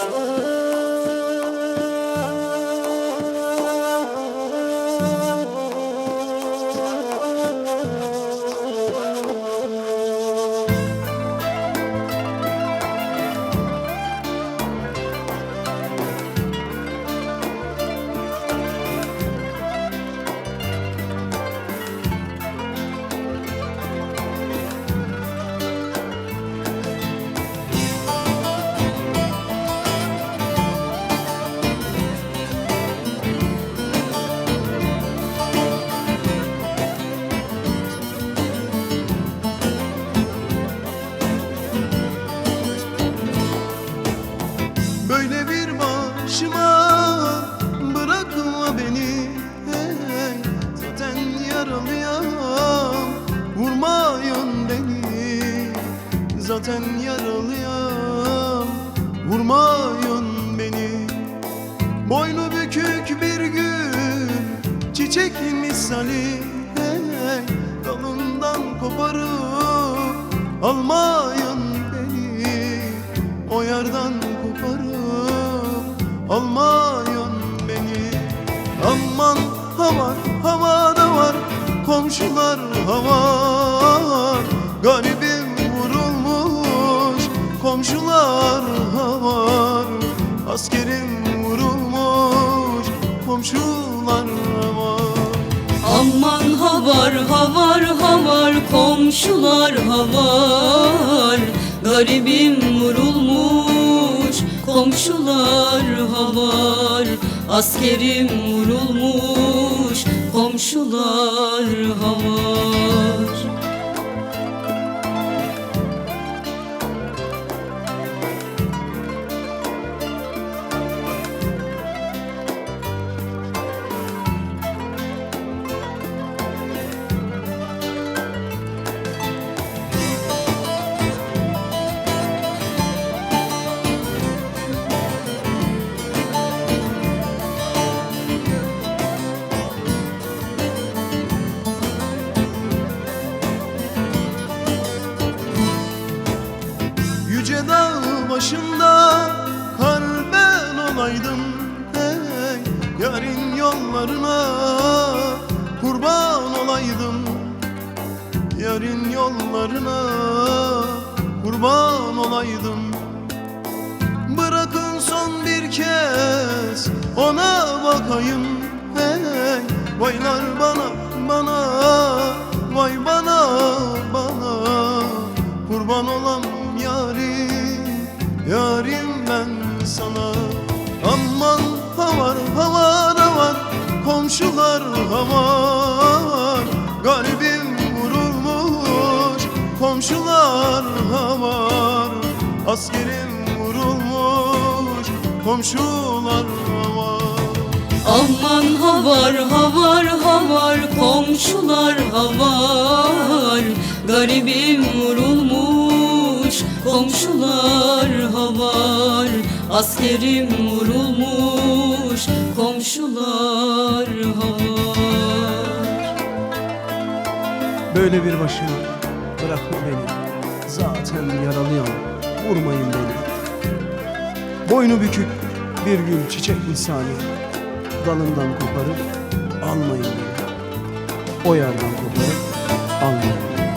Oh. Başıma bırakma beni. Hey, Zaten yaralıyım vurmayın beni. Zaten yaralıyım vurmayın beni. Boynu bükük bir gül çiçek misali. Hey, Dalından koparıp almayın beni. O koparıp almayın beni Aman havar havada var komşular havar Garibim vurulmuş komşular havar Askerim vurulmuş komşular havar Aman havar havar havar komşular havar Garibim komşular havar Askerim vurulmuş. Komşular havar Yüce dağ başında kar ben olaydım. Hey, Yarın yollarına kurban olaydım. Yarın yollarına kurban olaydım. Bırakın son bir kez ona bakayım. Hey, Vaylar bana bana vay bana bana. Kurban olam yarim ben sana. Aman havar havana var komşular havar. Garibim vurulmuş. Komşular havar. Askerim vurulmuş. Komşular havar. Aman havar havar havar. Komşular havar. Garibim vurulmuş komşular havar Askerim vurulmuş. Komşular havar. Böyle bir başıma bırakma beni. Zaten yaralıyım vurmayın beni. Boynu bükük bir gül çiçek misali Dalından koparıp almayın beni. O yerden koparıp almayın beni